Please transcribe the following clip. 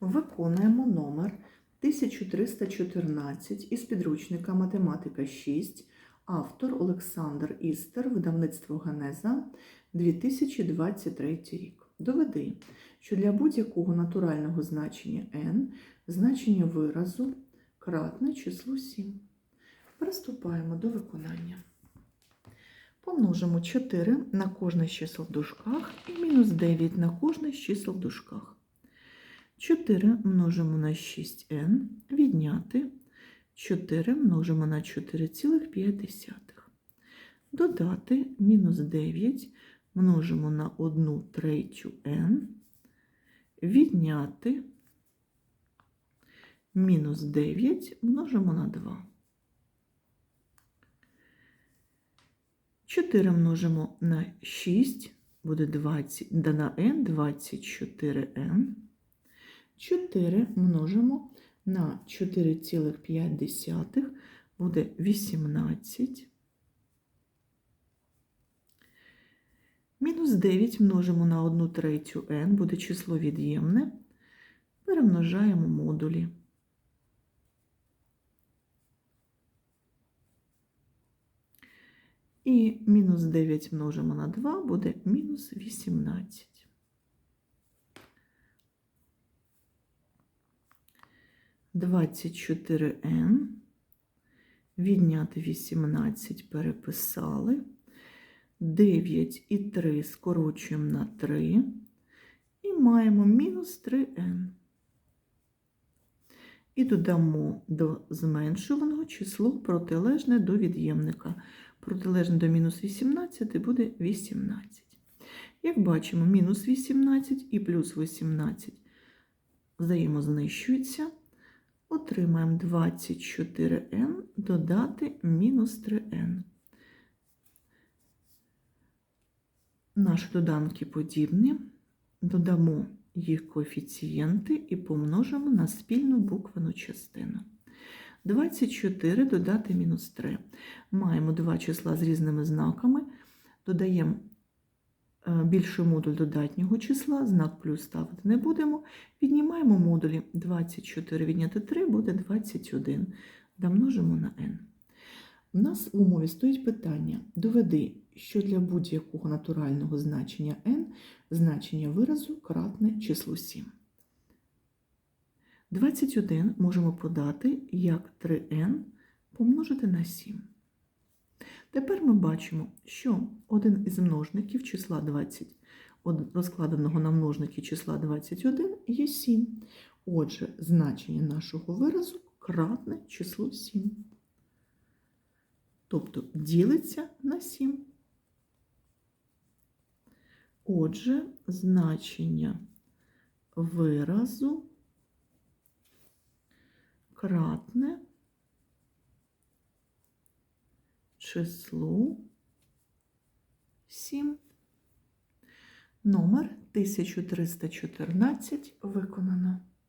Виконуємо номер 1314 із підручника Математика 6, автор Олександр Істер, видавництво Генеза, 2023 рік. Доведи, що для будь-якого натурального значення n значення виразу кратне числу 7. Приступаємо до виконання. Помножимо 4 на кожне з чисел в дужках і мінус 9 на кожне з чисел в дужках. 4 множимо на 6n, відняти 4 множимо на 4,5. Додати мінус 9 множимо на 1 третю n, відняти мінус 9 множимо на 2. 4 множимо на 6, буде 20, да на n 24n. 4 множимо на 4,5 буде 18. Мінус 9 множимо на 1 третю n, буде число від'ємне. Перемножаємо модулі. І мінус 9 множимо на 2 буде мінус 18. Двадцять чотири Н. Відняти 18 переписали. 9 і 3 скорочуємо на 3. І маємо мінус 3Н. І додамо до зменшуваного число протилежне до від'ємника. Протилежне до мінус 18 буде 18. Як бачимо, мінус 18 і плюс 18 взаємознищуються. Отримаємо 24n додати мінус 3n. Наші доданки подібні. Додамо їх коефіцієнти і помножимо на спільну буквену частину. 24 додати мінус 3. Маємо два числа з різними знаками. Додаємо більший модуль додатнього числа, знак плюс ставити не будемо. Віднімаємо модулі 24 відняти 3 буде 21. Домножимо на n. У нас в умові стоїть питання: доведи, що для будь-якого натурального значення n значення виразу кратне числу 7. 21 можемо подати як 3n помножити на 7. Тепер ми бачимо, що один із множників числа 20, розкладеного на множники числа 21 є 7. Отже, значення нашого виразу кратне числу 7. Тобто ділиться на 7. Отже, значення виразу кратне числу 7. Номер 1314 виконано.